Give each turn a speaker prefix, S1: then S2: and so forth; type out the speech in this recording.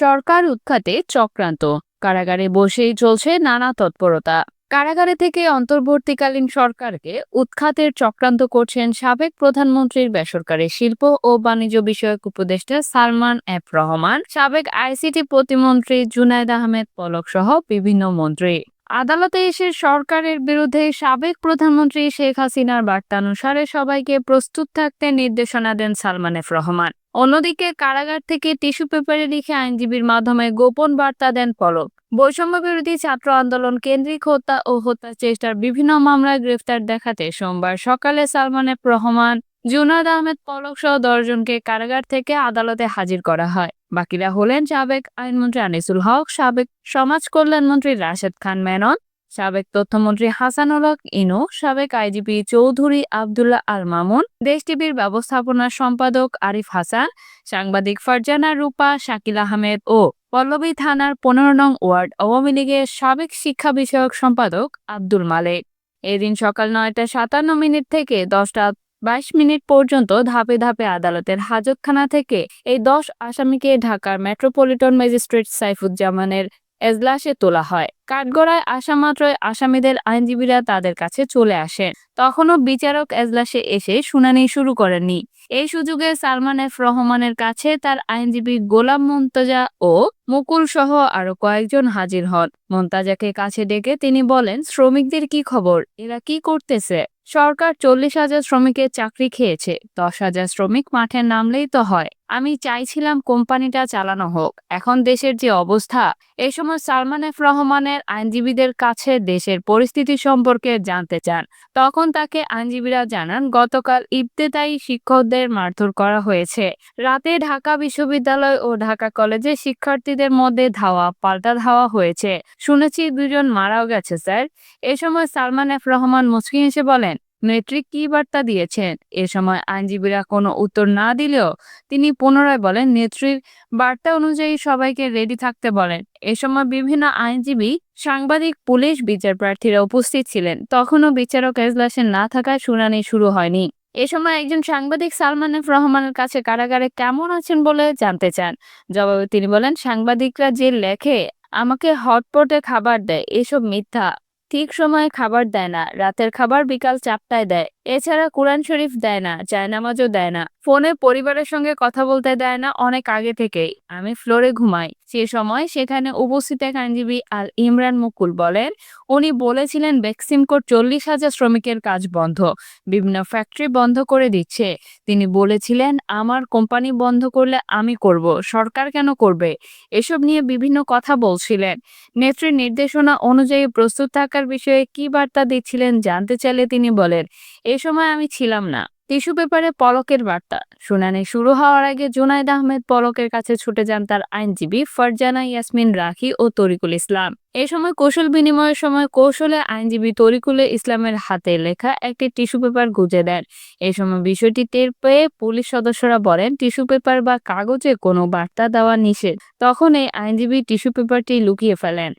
S1: সরকার উৎখাতে চক্রান্ত। কারাগারে বসেই চলছে নানা তৎপরতা। কারাগারে থেকে অন্তর্বর্তীকালীন সরকারকে উৎখাতের চক্রান্ত করছেন সাবেক প্রধানমন্ত্রীর বেসরকারি শিল্প ও বাণিজ্য বিষয়ক উপদেষ্টা সালমান এফ রহমান, সাবেক আইসিটি প্রতিমন্ত্রী জুনায়দ আহমেদ পলক সহ বিভিন্ন মন্ত্রী। আদালতে এসে সরকারের বিরুদ্ধে সাবেক প্রধানমন্ত্রী শেখ হাসিনার বার্তানুসারে সবাইকে প্রস্তুত থাকতে নির্দেশনা দেন সালমান এফ রহমান। অন্যদিকে কারাগার থেকে টিস্যু পেপারে লিখে আইনজীবীর মাধ্যমে গোপন বার্তা দেন পলক। বৈষম্য বিরোধী ছাত্র আন্দোলন কেন্দ্রিক হত্যা ও হত্যা চেষ্টার বিভিন্ন মামলায় গ্রেফতার দেখাতে সোমবার সকালে সালমান এফ রহমান জুনাদ আহমেদ পলক সহ দশজনকে কারাগার থেকে আদালতে হাজির করা হয়। বাকিরা হলেন সাবেক আইনমন্ত্রী আনিসুল হক, সাবেক সমাজ কল্যাণমন্ত্রী রাশেদ খান মেনন, সাবেক তথ্যমন্ত্রী হাসানুল হক ইনু, সাবেক আইজিপি চৌধুরী আবদুল্লাহ আল মামুন, দেশ টিভির ব্যবস্থাপনা সম্পাদক আরিফ হাসান, সাংবাদিক ফারজানা রূপা, শাকিল আহমেদ ও পল্লবী থানার পনেরো নং ওয়ার্ড আওয়ামী লীগের সাবেক শিক্ষা বিষয়ক সম্পাদক আব্দুল মালেক। এদিন সকাল নয়টা সাতান্ন মিনিট থেকে দশটা বাইশ মিনিট পর্যন্ত ধাপে ধাপে আদালতের হাজতখানা থেকে এই দশ আসামিকে ঢাকার মেট্রোপলিটন ম্যাজিস্ট্রেট সাইফুজ্জামানের এজলাসে তোলা হয়। কাঠগড়ায় আসা মাত্রই আসামিদের আইনজীবীরা তাদের কাছে চলে আসেন। তখনও বিচারক এজলাসে এসে শুনানি শুরু করেননি। এই সুযোগে সালমান এফ রহমানের কাছে তার আইনজীবী গোলাম মন্তাজা ও মুকুল সহ আরও কয়েকজন হাজির হন। মন্তাজাকে কাছে ডেকে তিনি বলেন, শ্রমিকদের কি খবর? এরা কি করতেছে? সরকার চল্লিশ হাজার শ্রমিকের চাকরি খেয়েছে, দশ হাজার শ্রমিক মাঠে নামলেই তো হয়। আমি চাইছিলাম কোম্পানিটা চালানো হোক। এখন দেশের যে অবস্থা এই সময় সালমান এফ রহমানের আইনজীবীদের কাছে দেশের পরিস্থিতি সম্পর্কে জানতে চান। তখন তাকে আইনজীবীরা জানান, গতকাল ইবতেদায়ী শিক্ষকদের মারধর করা হয়েছে। রাতে ঢাকা বিশ্ববিদ্যালয় ও ঢাকা কলেজে শিক্ষার্থীদের মধ্যে ধাওয়া, পাল্টা ধাওয়া হয়েছে। শুনেছি দুজন মারাও গেছে, স্যার। এ সময় সালমান এফ রহমান মুচকি হেসে বলেন নেত্রী কি বার্তা দিয়েছেন? এ সময় আইনজীবীরা কোনো উত্তর না দিলেও তিনি পুনরায় বলেন, নেত্রীর বার্তা অনুযায়ী সবাইকে রেডি থাকতে বলেন। এ সময় বিভিন্ন আইনজীবী, সাংবাদিক, পুলিশ বিচার প্রার্থীরা উপস্থিত ছিলেন। তখনও বিচারক এজলাসে না থাকায় শুনানি শুরু হয়নি। এ সময় একজন সাংবাদিক সালমান রহমানের কাছে কারাগারে কেমন আছেন বলে জানতে চান। জবাবে তিনি বলেন, সাংবাদিকরা যে লেখে, আমাকে হটপটে খাবার দেয়, এসব মিথ্যা। ঠিক সময়ে খাবার দেয় না। রাতের খাবার বিকাল চারটায় দেয়। এছাড়া কোরআন শরীফ দেয় না, জায়নামাজও দেয় না। ফোনে পরিবারের সঙ্গে কথা বলতে দেয় না অনেক আগে থেকেই। আমি ফ্লোরে ঘুমাই। সে সময় সেখানে উপস্থিত এক আইনজীবী আল ইমরান মুকুল বলেন, উনি বলেছিলেন বেক্সিমকোর চল্লিশ হাজার শ্রমিকের কাজ বন্ধ, বিভিন্ন ফ্যাক্টরি বন্ধ করে দিচ্ছে। তিনি বলেছিলেন, আমার কোম্পানি বন্ধ করলে আমি করব, সরকার কেন করবে? এসব নিয়ে বিভিন্ন কথা বলছিলেন। নেত্রীর নির্দেশনা অনুযায়ী প্রস্তুত থাকার বিষয়ে কি বার্তা দিচ্ছিলেন জানতে চাইলে তিনি বলেন এ সময় আমি ছিলাম না। টিস্যু পেপারে পলকের বার্তা। শুনানি শুরু হওয়ার আগে জুনাইদ আহমেদ পলকের কাছে ছুটে যান তার আইনজীবী ফারজানা ইয়াসমিন রাখি ও তরিকুল ইসলাম। এ সময় কৌশল বিনিময়ের সময় কৌশলে আইনজীবী তরিকুলে ইসলামের হাতে লেখা একটি টিস্যু পেপার গুজে দেন। এ সময় বিষয়টি টের পেয়ে পুলিশ সদস্যরা বলেন, টিস্যু পেপার বা কাগজে কোনো বার্তা দেওয়া নিষেধ। তখন এই আইনজীবী টিস্যু পেপারটি লুকিয়ে ফেলেন।